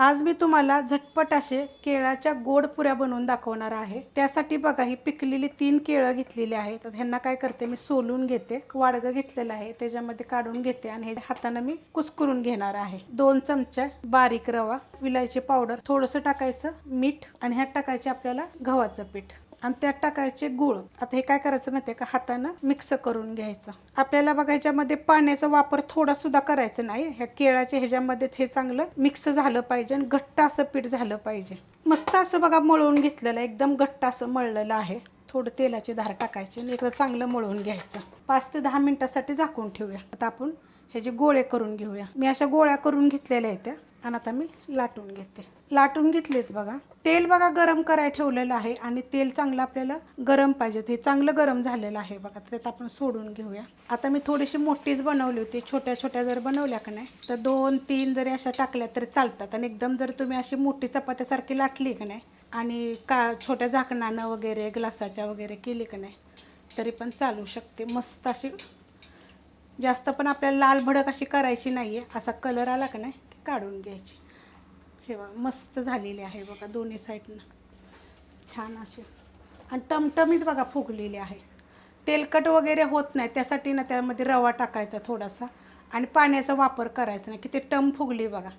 आज मी तुम्हाला झटपट असे केळाच्या गोड पुऱ्या बनवून दाखवणार आहे. त्यासाठी बघा ही पिकलेली तीन केळं घेतलेली आहेत. तर ह्यांना काय करते मी सोलून घेते. वाडगं घेतलेलं आहे त्याच्यामध्ये काढून घेते आणि हे हाताने मी कुस्करून घेणार आहे. दोन चमचे बारीक रवा विलायची पावडर थोडंसं टाकायचं मीठ आणि ह्यात टाकायचे आपल्याला गव्हाचं पीठ. आणि त्यात टाकायचे गुळ. आता हे काय करायचं माहितीये का? हातानं मिक्स करून घ्यायचं. आपल्याला बघा ह्याच्यामध्ये पाण्याचा वापर थोडा सुद्धा करायचा नाही. ह्या केळाच्या ह्याच्यामध्येच हे चांगलं मिक्स झालं पाहिजे आणि घट्ट असं पीठ झालं पाहिजे. मस्त असं बघा मळून घेतलेलं आहे. एकदम घट्ट असं मळलेलं आहे. थोडं तेलाची धार टाकायची आणि एकदा चांगलं मळून घ्यायचं. पाच ते दहा मिनिटासाठी झाकून ठेवूया. आता आपण ह्याचे गोळे करून घेऊया. मी अशा गोळ्या करून घेतलेल्या आहेत त्या. आणि आता मी लाटून घेते. लाटून घेतलेत बघा. तेल बघा गरम करायला ठेवलेलं आहे आणि तेल चांगलं आपल्याला गरम पाहिजे. ते चांगलं गरम झालेलं आहे बघा. त्यात आपण सोडून घेऊया. आता मी थोडीशी मोठीच बनवली होती. छोट्या छोट्या जर बनवल्या का नाही तर दोन तीन जरी अशा टाकल्या तरी चालतात. आणि एकदम जर तुम्ही अशी मोठी चपात्यासारखी लाटली का नाही आणि का छोट्या झाकणानं वगैरे ग्लासाच्या वगैरे केली का नाही तरी पण चालू शकते. मस्त अशी जास्त पण आपल्याला लाल भडक अशी करायची नाही आहे असा कलर आला का नाही काढून घ्यायची. हे बघा मस्त झालेली आहे बघा दोन्ही साईडनं. छान असे. आणि टमटमीत बघा फुगलेली आहे. तेलकट वगैरे होत नाही त्यासाठी ना त्यामध्ये रवा टाकायचा थोडासा. आणि पाण्याचा वापर करायचा नाही की ते टम फुगली बघा.